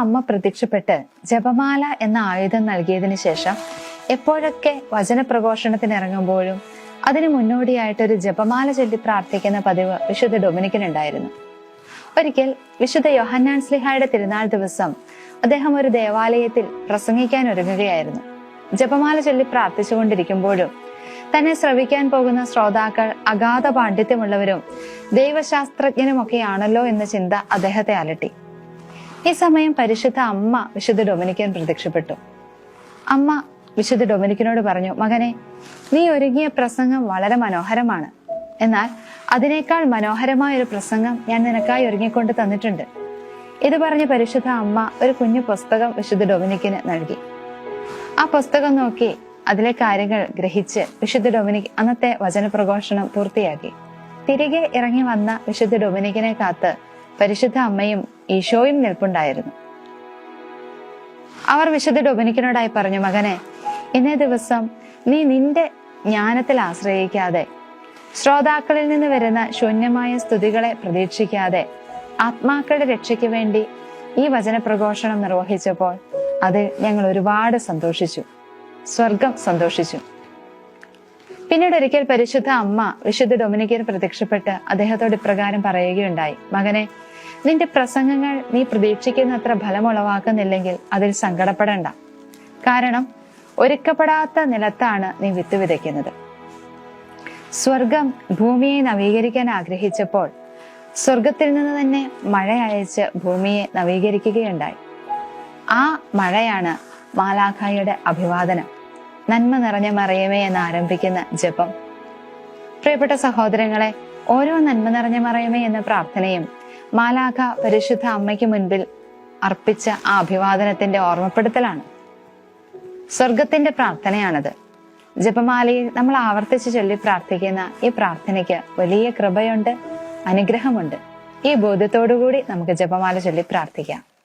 അമ്മ പ്രത്യക്ഷപ്പെട്ട് ജപമാല എന്ന ആയുധം നൽകിയതിന് ശേഷം എപ്പോഴൊക്കെ വചനപ്രഘോഷണത്തിന് ഇറങ്ങുമ്പോഴും അതിനു മുന്നോടിയായിട്ട് ഒരു ജപമാല ചൊല്ലി പ്രാർത്ഥിക്കുന്ന പതിവ് വിശുദ്ധ ഡൊമിനിക്കിനുണ്ടായിരുന്നു. ഒരിക്കൽ വിശുദ്ധ യോഹന്നാൻ സ്ലിഹായുടെ തിരുനാൾ ദിവസം അദ്ദേഹം ഒരു ദേവാലയത്തിൽ പ്രസംഗിക്കാൻ ഒരുങ്ങുകയായിരുന്നു. ജപമാല ചൊല്ലി പ്രാർത്ഥിച്ചുകൊണ്ടിരിക്കുമ്പോഴും തന്നെ ശ്രവിക്കാൻ പോകുന്ന ശ്രോതാക്കൾ അഗാധ പാണ്ഡിത്യമുള്ളവരും ദൈവശാസ്ത്രജ്ഞനുമൊക്കെയാണല്ലോ എന്ന ചിന്ത അദ്ദേഹത്തെ അലട്ടി. ഈ സമയം പരിശുദ്ധ അമ്മ വിശുദ്ധ ഡൊമിനിക്കൻ പ്രത്യക്ഷപ്പെട്ടു. അമ്മ വിശുദ്ധ ഡൊമിനിക്കിനോട് പറഞ്ഞു മകനെ നീ ഒരുങ്ങിയ പ്രസംഗം വളരെ മനോഹരമാണ്. എന്നാൽ അതിനേക്കാൾ മനോഹരമായ ഒരു പ്രസംഗം ഞാൻ നിനക്കായി ഒരുങ്ങിക്കൊണ്ട് തന്നിട്ടുണ്ട് ഇത് പറഞ്ഞ പരിശുദ്ധ അമ്മ ഒരു കുഞ്ഞു പുസ്തകം വിശുദ്ധ ഡൊമിനിക്കിന് നൽകി. ആ പുസ്തകം നോക്കി അതിലെ കാര്യങ്ങൾ ഗ്രഹിച്ച് വിശുദ്ധ ഡൊമിനിക് അന്നത്തെ വചനപ്രഘോഷണം പൂർത്തിയാക്കി. തിരികെ ഇറങ്ങി വന്ന വിശുദ്ധ ഡൊമിനിക്കിനെ കാത്ത് പരിശുദ്ധ അമ്മയും ഈശോയും നിൽപ്പുണ്ടായിരുന്നു. അവർ വിശുദ്ധ ഡൊമിനിക്കിനോടായി പറഞ്ഞു മകനെ ഇന്നേ ദിവസം നീ നിന്റെ ജ്ഞാനത്തിൽ ആശ്രയിക്കാതെ ശ്രോതാക്കളിൽ നിന്ന് വരുന്ന ശൂന്യമായ സ്തുതികളെ പ്രതീക്ഷിക്കാതെ ആത്മാക്കളുടെ രക്ഷയ്ക്ക് വേണ്ടി ഈ വചനപ്രഘോഷണം നിർവഹിച്ചപ്പോൾ അതിൽ ഞങ്ങൾ ഒരുപാട് സന്തോഷിച്ചു. സ്വർഗം സന്തോഷിച്ചു. പിന്നീട് ഒരിക്കൽ പരിശുദ്ധ അമ്മ വിശുദ്ധ ഡൊമിനിക്കൻ പ്രത്യക്ഷപ്പെട്ട് അദ്ദേഹത്തോട് ഇപ്രകാരം പറയുകയുണ്ടായി. മകനെ നിന്റെ പ്രസംഗങ്ങൾ നീ പ്രതീക്ഷിക്കുന്നത്ര ഫലമുളവാക്കുന്നില്ലെങ്കിൽ അതിൽ സങ്കടപ്പെടേണ്ട. കാരണം ഒരുക്കപ്പെടാത്ത നിലത്താണ് നീ വിത്ത് വിതയ്ക്കുന്നത് സ്വർഗം ഭൂമിയെ നവീകരിക്കാൻ ആഗ്രഹിച്ചപ്പോൾ സ്വർഗത്തിൽ നിന്ന് തന്നെ മഴ അയച്ച് ഭൂമിയെ നവീകരിക്കുകയുണ്ടായി. ആ മഴയാണ് മാലാഖായുടെ അഭിവാദനം. നന്മ നിറഞ്ഞ മറിയമേ എന്ന് ആരംഭിക്കുന്ന ജപം. പ്രിയപ്പെട്ട സഹോദരങ്ങളെ ഓരോ നന്മ നിറഞ്ഞ മറിയമേ എന്ന പ്രാർത്ഥനയും മാലാഖ പരിശുദ്ധ അമ്മയ്ക്ക് മുൻപിൽ അർപ്പിച്ച ആ അഭിവാദനത്തിന്റെ ഓർമ്മപ്പെടുത്തലാണ്. സ്വർഗത്തിന്റെ പ്രാർത്ഥനയാണത്. ജപമാലയിൽ നമ്മൾ ആവർത്തിച്ച് ചൊല്ലി പ്രാർത്ഥിക്കുന്ന ഈ പ്രാർത്ഥനയ്ക്ക് വലിയ കൃപയുണ്ട് അനുഗ്രഹമുണ്ട്. ഈ ബോധ്യത്തോടുകൂടി നമുക്ക് ജപമാല ചൊല്ലി പ്രാർത്ഥിക്കാം.